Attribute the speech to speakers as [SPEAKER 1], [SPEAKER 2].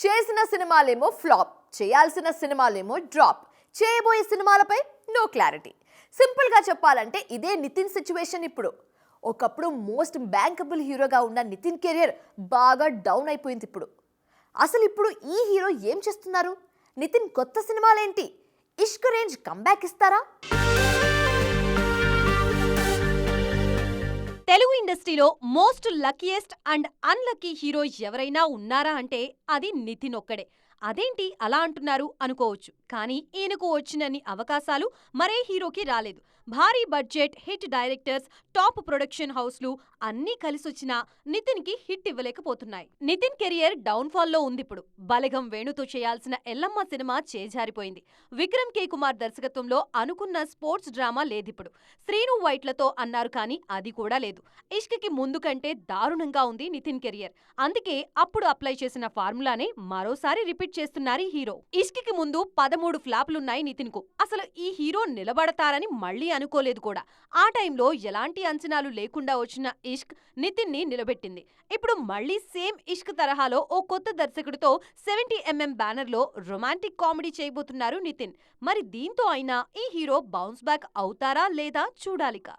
[SPEAKER 1] చేసిన సినిమాలేమో ఫ్లాప్ చేయాల్సిన సినిమాలేమో డ్రాప్ చేయబోయే సినిమాలపై నో క్లారిటీ సింపుల్గా చెప్పాలంటే ఇదే నితిన్ సిచ్యువేషన్ ఇప్పుడు. ఒకప్పుడు మోస్ట్ బ్యాంకబుల్ హీరోగా ఉన్న నితిన్ కెరియర్ బాగా డౌన్ అయిపోయింది ఇప్పుడు. అసలు ఇప్పుడు ఈ హీరో ఏం చేస్తున్నారు? నితిన్ కొత్త సినిమాలేంటి? ఇష్క్ రేంజ్ కంబ్యాక్ ఇస్తారా?
[SPEAKER 2] తెలుగు ఇండస్ట్రీలో most luckiest and unlucky hero ఎవరైనా ఉన్నారా అంటే అది నితిన్ ఒక్కడే. అదేంటి అలా అంటున్నారు అనుకోవచ్చు. కానీ ఈయనకు వచ్చినన్ని అవకాశాలు మరే హీరోకి రాలేదు. భారీ budget hit directors top production హౌస్లు అన్నీ కలిసొచ్చినా నితిన్కి హిట్ ఇవ్వలేకపోతున్నాయి. నితిన్ కెరియర్ డౌన్ఫాల్లో ఉంది ఇప్పుడు బలగం వేణుతో చేయాల్సిన ఎల్లమ్మ సినిమా చేజారిపోయింది. విక్రమ్ కే. కుమార్ దర్శకత్వంలో అనుకున్న స్పోర్ట్స్ డ్రామా లేదిప్పుడు. శ్రీను వైట్లతో అన్నారు కానీ అది కూడా లేదు. ఇష్క్కి ముందు కంటే దారుణంగా ఉంది నితిన్ కెరియర్. అందుకే అప్పుడు అప్లై చేసిన ఫార్ములానే మరోసారి రిపీట్ చేస్తున్నారు ఈ హీరో. ఇష్క్కి ముందు పదమూడు ఫ్లాపులున్నాయి నితిన్కు అసలు ఈ హీరో నిలబడతారని మళ్ళీ అనుకోలేదు కూడా. ఆ టైంలో ఎలాంటి అంచనాలు లేకుండా వచ్చిన ఇష్క్ నితిన్ని నిలబెట్టింది. ఇప్పుడు మళ్ళీ సేమ్ ఇష్క్ తరహాలో ఓ కొత్త దర్శకుడితో సెవెంటీ ఎంఎం బ్యానర్లో రొమాంటిక్ కామెడీ చేయబోతున్నారు నితిన్. మరి దీంతో అయినా ఈ హీరో బౌన్స్ బ్యాక్ అవుతారా లేదా చూడాలిక.